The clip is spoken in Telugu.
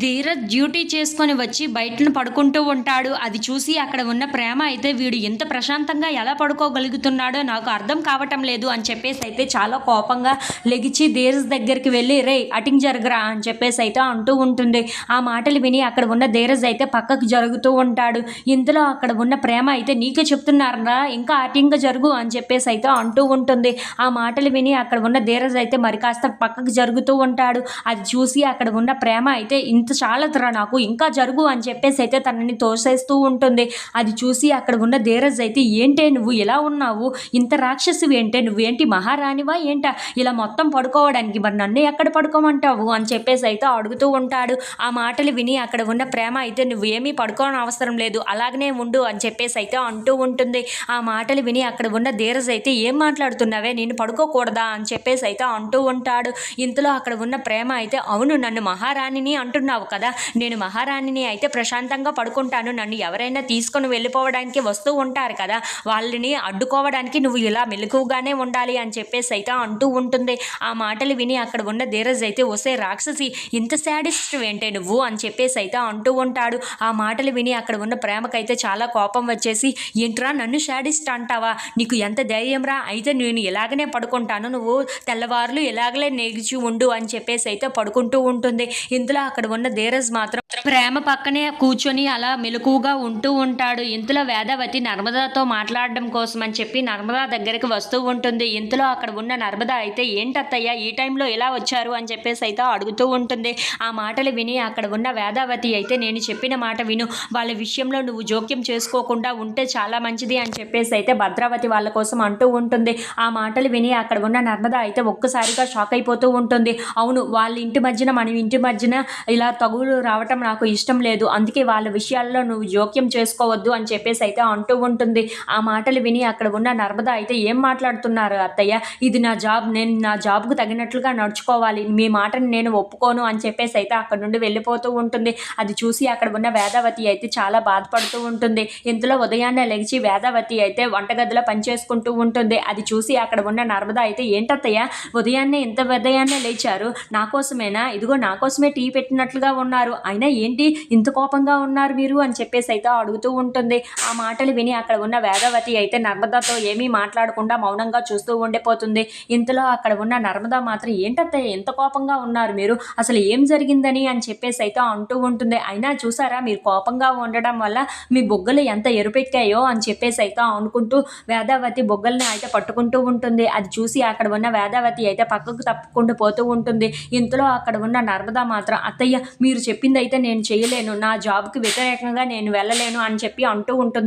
ధీరజ్ డ్యూటీ చేసుకొని వచ్చి బయటను పడుకుంటూ ఉంటాడు. అది చూసి అక్కడ ఉన్న ప్రేమ అయితే వీడు ఎంత ప్రశాంతంగా ఎలా పడుకోగలుగుతున్నాడో నాకు అర్థం కావటం లేదు అని చెప్పేసి అయితే చాలా కోపంగా లెగిచి ధీరజ్ దగ్గరికి వెళ్ళి రే అటింగ్ జరగరా? అని చెప్పేసి అయితే అంటూ ఉంటుంది. ఆ మాటలు విని అక్కడ ఉన్న ధీరజ్ అయితే పక్కకు జరుగుతూ ఉంటాడు. ఇంతలో అక్కడ ఉన్న ప్రేమ అయితే నీకే చెప్తున్నారా ఇంకా అటింగ్ జరుగు అని చెప్పేసి అయితే అంటూ ఉంటుంది. ఆ మాటలు విని అక్కడ ఉన్న ధీరజ్ అయితే మరి కాస్త పక్కకు జరుగుతూ ఉంటాడు. అది చూసి అక్కడ ఉన్న ప్రేమ అయితే ఇంత చాలదురా నాకు ఇంకా జరుగు అని చెప్పేసి అయితే తనని తోసేస్తూ ఉంటుంది. అది చూసి అక్కడ ఉన్న ధీరజ్ అయితే ఏంటే నువ్వు ఇలా ఉన్నావు? ఇంత రాక్షసివి ఏంటే నువ్వేంటి మహారాణివా ఏంటా? ఇలా మొత్తం పడుకోవడానికి మరి నన్ను ఎక్కడ పడుకోమంటావు? అని చెప్పేసి అయితే అడుగుతూ ఉంటాడు. ఆ మాటలు విని అక్కడ ఉన్న ప్రేమ అయితే నువ్వు ఏమీ పడుకోవడం అవసరం లేదు అలాగనే ఉండు అని చెప్పేసి అయితే అంటూ ఉంటుంది. ఆ మాటలు విని అక్కడ ఉన్న ధీరజ్ అయితే ఏం మాట్లాడుతున్నావే? నేను పడుకోకూడదా? అని చెప్పేసి అయితే అంటూ ఉంటాడు. ఇంతలో అక్కడ ఉన్న ప్రేమ అయితే అవును నన్ను మహారాణిని అంటున్నావు కదా? నేను మహారాణిని అయితే ప్రశాంతంగా పడుకుంటాను. నన్ను ఎవరైనా తీసుకొని వెళ్ళిపోవడానికి వస్తూ ఉంటారు కదా? వాళ్ళని అడ్డుకోవడానికి నువ్వు ఇలా మెలకువగానే ఉండాలి అని చెప్పేసి అయితే అంటూ ఉంటుంది. ఆ మాటలు విని అక్కడ ఉన్న ధీరజ్ అయితే వస్తే రాక్షసి ఇంత శాడిస్ట్ ఏంటే నువ్వు? అని చెప్పేసి అయితే అంటూ ఉంటాడు. ఆ మాటలు విని అక్కడ ఉన్న ప్రేమకైతే చాలా కోపం వచ్చేసి ఏంట్రా నన్ను శాడిస్ట్ అంటావా? నీకు ఎంత ధైర్యంరా? అయితే నేను ఇలాగనే పడుకుంటాను. నువ్వు తెల్లవారులు ఇలాగలే నెగిచి ఉండు అని చెప్పేసి అయితే పడుకుంటూ ఉంటుంది. ఇందులో అక్కడ ఉన్న ధీరజ్ మాత్రం ప్రేమ పక్కనే కూర్చొని అలా మెలకుగా ఉంటూ ఉంటాడు. ఇంతలో వేదవతి నర్మదాతో మాట్లాడడం కోసం అని చెప్పి నర్మదా దగ్గరికి వస్తూ ఉంటుంది. ఇంతలో అక్కడ ఉన్న నర్మదా అయితే ఏంటత్తయ్య ఈ టైంలో ఎలా వచ్చారు? అని చెప్పేసి అయితే అడుగుతూ ఉంటుంది. ఆ మాటలు విని అక్కడ ఉన్న వేదావతి అయితే నేను చెప్పిన మాట విను. వాళ్ళ విషయంలో నువ్వు జోక్యం చేసుకోకుండా ఉంటే చాలా మంచిది అని చెప్పేసి అయితే భద్రావతి వాళ్ళ కోసం అంటూ ఉంటుంది. ఆ మాటలు విని అక్కడ ఉన్న నర్మద అయితే ఒక్కసారిగా షాక్ అయిపోతూ ఉంటుంది. అవును వాళ్ళ ఇంటి మధ్యన మన ఇంటి మధ్యన ఇలా తగులు రావటం నాకు ఇష్టం లేదు. అందుకే వాళ్ళ విషయాల్లో నువ్వు జోక్యం చేసుకోవద్దు అని చెప్పేసి అయితే అంటూ ఉంటుంది. ఆ మాటలు విని అక్కడ ఉన్న నర్మద అయితే ఏం మాట్లాడుతున్నారు అత్తయ్య? ఇది నా జాబ్ నేను నా జాబ్కు తగినట్లుగా నడుచుకోవాలి. మీ మాటని నేను ఒప్పుకోను అని చెప్పేసి అయితే అక్కడ నుండి వెళ్ళిపోతూ ఉంటుంది. అది చూసి అక్కడ ఉన్న వేదావతి అయితే చాలా బాధపడుతూ ఉంటుంది. ఇంతలో ఉదయాన్నే లెగిచి వేదావతి అయితే వంటగదిలో పనిచేసుకుంటూ ఉంటుంది. అది చూసి అక్కడ ఉన్న నర్మద అయితే ఏంటత్తయ్య? ఉదయాన్నే ఇంత ఉదయాన్నే లేచారు. నా కోసమేనా? ఇదిగో నా కోసమే టీ పెట్టినట్లుగా ఉన్నారు. అయినా ఏంటి ఇంత కోపంగా ఉన్నారు మీరు అని చెప్పేసి అయితే అడుగుతూ ఉంటుంది. ఆ మాటలు విని అక్కడ ఉన్న వేదవతి అయితే నర్మదాతో ఏమీ మాట్లాడకుండా మౌనంగా చూస్తూ ఉండిపోతుంది. ఇంతలో అక్కడ ఉన్న నర్మదా మాత్రం ఏంటత్తయ్య ఎంత కోపంగా ఉన్నారు మీరు? అసలు ఏం జరిగిందని? అని చెప్పేసి అయితే అంటూ ఉంటుంది. అయినా చూసారా మీరు కోపంగా ఉండడం వల్ల మీ బొగ్గలు ఎంత ఎరుపెక్కాయో? అని చెప్పేసి అయితే అనుకుంటూ వేదావతి బొగ్గల్ని అయితే పట్టుకుంటూ ఉంటుంది. అది చూసి అక్కడ ఉన్న వేదావతి అయితే పక్కకు తప్పుకుంటూ పోతూ ఉంటుంది. ఇంతలో అక్కడ ఉన్న నర్మదా మాత్రం అత్తయ్య మీరు చెప్పింది అయితే నేను చేయలేను నా జాబ్కి వ్యతిరేకంగా నేను వెళ్ళలేను అని చెప్పి అంటూ ఉంటుంది.